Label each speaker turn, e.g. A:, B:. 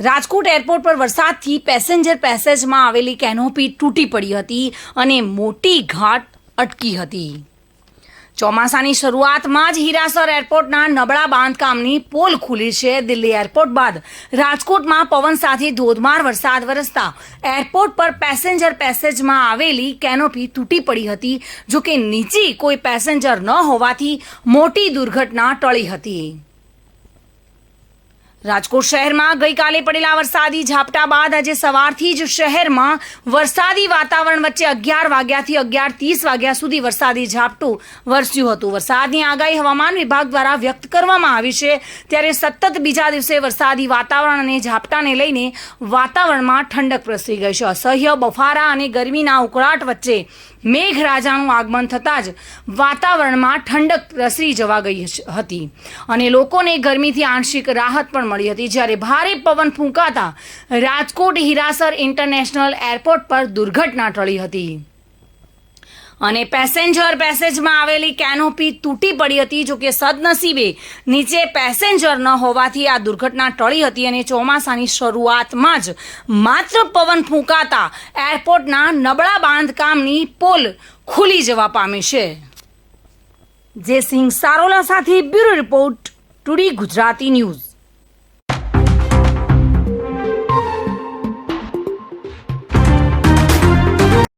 A: Rajkot airport પર વરસાદથી passenger પેસેજમાં આવેલી કેનોપી તૂટી પડી હતી અને મોટી ઘાટ અટકી હતી. ચોમાસાની શરૂઆતમાં જ હીરાસર એરપોર્ટના નબળા બાંધકામની પોલ ખુલી છે. દિલ્હી એરપોર્ટ બાદ રાજકોટમાં પવન સાથે ધોધમાર વરસાદ વરસતા એરપોર્ટ પર પેસેન્જર પેસેજમાં આવેલી કેનોપી તૂટી પડી હતી જો કે નીચે કોઈ પેસેન્જર ન હોવાથી મોટી દુર્ઘટના ટળી હતી. રાજકોટ શહેરમાં ગઈકાલે પડેલા વરસાદી ઝાપટા બાદ આજે સવારથી જ શહેરમાં વરસાદી વાતાવરણ વચ્ચે અગિયાર વાગ્યાથી અગિયાર ત્રીસ વાગ્યા સુધી વરસાદી ઝાપટું વરસ્યું હતું. વરસાદની આગાહી હવામાન વિભાગ દ્વારા વ્યક્ત કરવામાં આવી છે. ત્યારે સતત બીજા દિવસે વરસાદી વાતાવરણ અને ઝાપટાને લઈને વાતાવરણમાં ઠંડક પ્રસરી ગઈ છે. અસહ્ય બફારા અને ગરમીના ઉકળાટ વચ્ચે મેઘરાજાનું આગમન થતાં જ વાતાવરણમાં ઠંડક પ્રસરી જવા ગઈ હતી. અને લોકોને ગરમીથી આંશિક રાહત પણ મળી હતી. જ્યારે ભારે પવન ફૂંકાતા રાજકોટ હિરાસર ઇન્ટરનેશનલ એરપોર્ટ પર દુર્ઘટના ટળી હતી. અને પેસેન્જર પેસેજમાં આવેલી કેનોપી તૂટી પડી હતી જો કે સદનસીબે નીચે પેસેન્જર ન હોવાથી આ દુર્ઘટના ટળી હતી અને ચોમાસાની શરૂઆતમાં જ માત્ર પવન ફૂંકાતા એરપોર્ટના નબળા બાંધકામની પોલ ખુલી જવા પામી છે. જે સિંહ સારોલા સાથે bureau report, today Gujarati news.